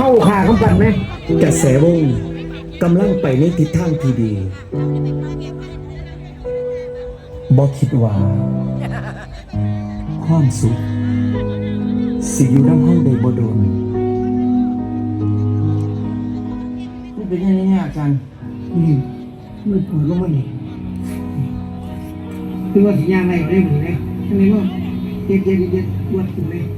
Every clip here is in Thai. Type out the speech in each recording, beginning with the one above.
เฮาขาคำกันไหมกระแสวงกำลังไปในทิศทางที่ดีบ่คิดว่า ความสุข สิอยู่น้ำห้องใดบ่โดนมันเป็นยังไงเนี่ยอาจารย์นี่มันปวดลงมานี่คือว่าสัญญาอะไรได้หมดเลยทำไมว่าเจ็บเจ็บเจ็บปวดขึ้นเลยหรือผู้ใ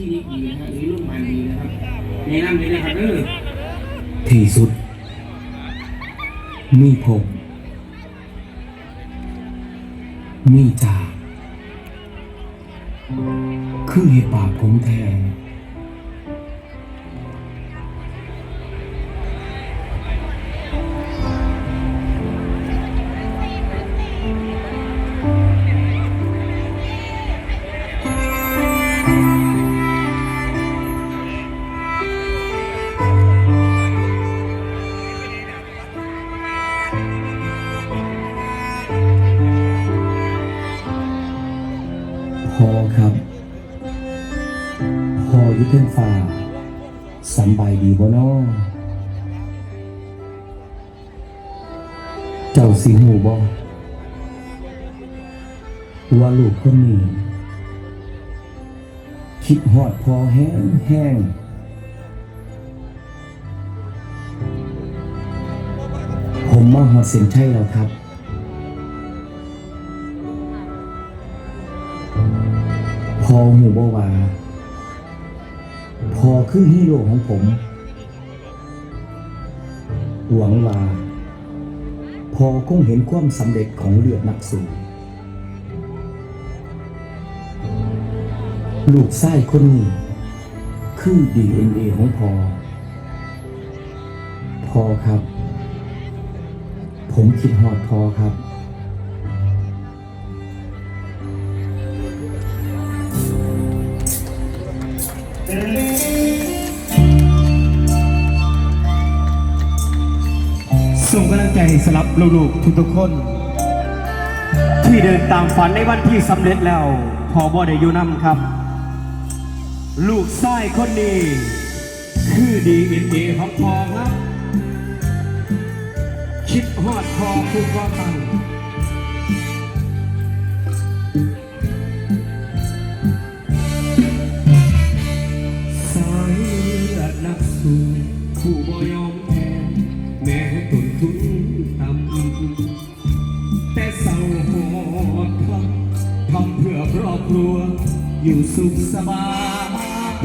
ที่นิกดีนะครับหรือโรงพยาบาลดีนะครับแนะนำเลยนะครับเออที่สุด มีผม มีจ่าคือเหตุบาปผมแท้ ฟ้าสบายดีบ่น้อเจ้าสิหูบ่ว่าลูกคนนี้คิดหอดพอแห้งแห้งผมมาหอดเส้นชัยแล้วครับพอหูบ่ว่า พอคือฮีโร่ของผม หวังว่าพอคงเห็นความสำเร็จของเลือดนักสู้ลูกไส้คนนี้ คือดีเอ็นเอของพอ พอครับ ผมคิดหอดพอครับ ใจสำหรับลูกๆทุกๆคน ที่เดินตามฝันในวันที่สำเร็จแล้วพอบ่ได้อยู่นํครับ ลูกชายคนนี้ คือดีเอ็นเอของพอครับ คิดฮอดพอคือว่าตังสายเลือดนักสู้ผู้บ่ยอมแพ้แม้ต้น อยู่สุขสบาย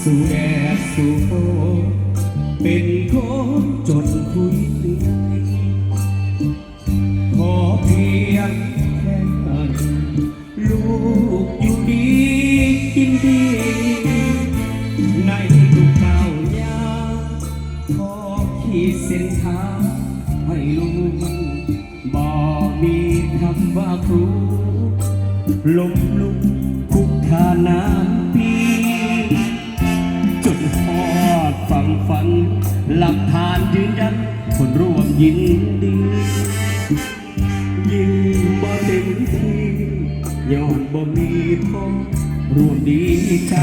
สู่แดดสู่ฝนเป็นคนจนคุยเดียขอเพียงแค่นั้นลูกอยู่ดีกินดีในทุกก้าวยาขอขีดเส้นทางให้ลูกบอกมีคำว่าครูลม หลักฐานยืนยันคนร่วมยินดียิ่งบ่เต็มที่ย้อนบ่มีพ้อร่วมดีใจ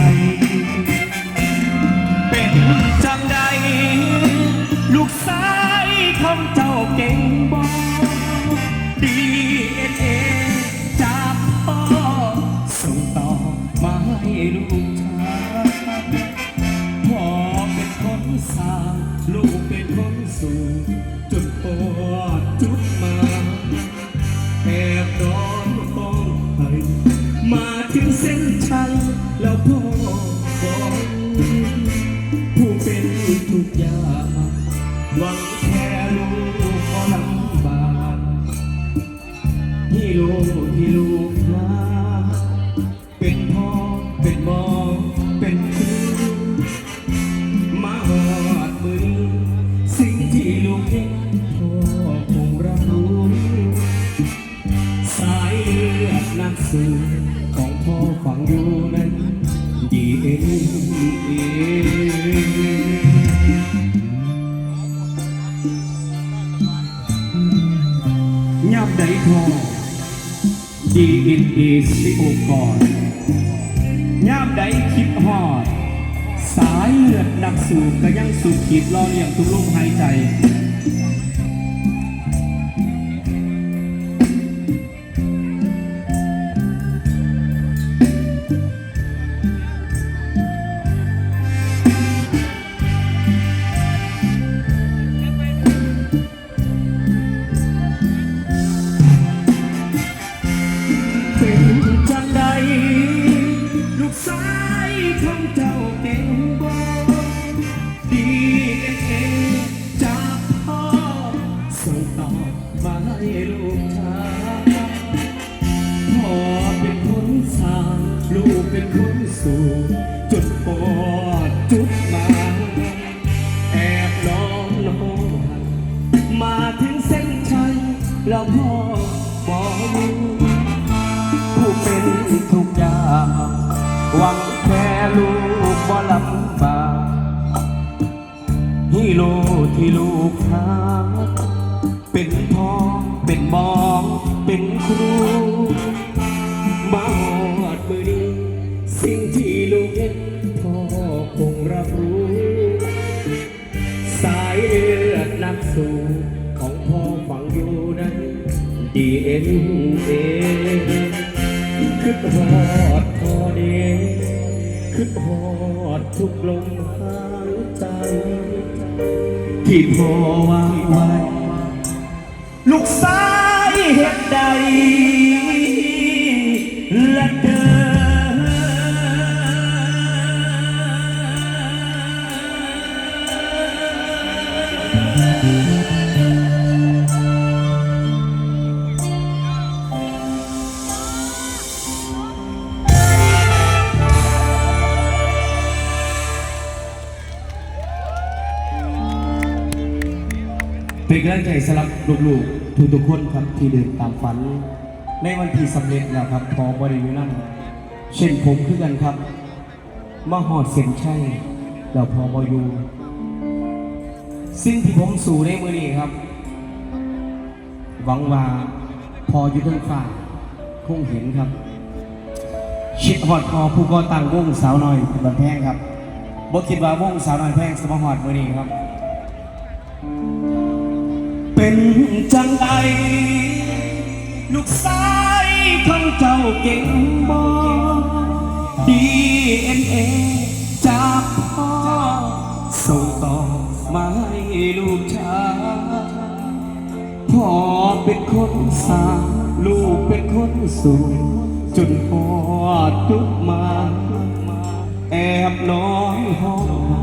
ลูกเป็นคนสูง อดีอินเอสิโอก่อนยับใดคิดหอด สายเลือดนักสูบก็ยังสูบขีดรอเลี้ยงทุกลมหายใจ พ่อบอกผู้เป็นทุกอย่างหวังแค่ลูกบ่ลำบากฮีโร่ที่ลูกหาเป็นพ่อเป็นมอเป็นครู เอ็นเอคือหอดพอเดคือหอดทุกลมหายใจ ที่พอวางไว้ ลูกสายเห็ดใด เป็นกำลังใจสำหรับลูกๆทุกๆคนครับที่เดินตามฝัน ในวันที่สำเร็จแล้วครับพอบริเวณนั้นเช่นผมคือกันครับมาหอดเส้นชัยแล้วพอบอยู่สิ่งที่ผมสู่ในมือนี้ครับ หวังว่าพออยู่เบื้งฟ้าคงเห็นครับ ชิดหอดพอผู้ก่อตั้งวงสาวน้อยเป็นบันแพงครับบ่คิดว่าวงสาวน้อยแพงสมหอดมือนี้ครับ เป็นจังใด ลูกสายของเจ้าเก่งบ่ดีเอ็นเอจากพ่อส่งต่อมาให้ลูกชายพ่อเป็นคนสร้างลูกเป็นคนสูงจนพอดทุกมา แอบนอนห้อง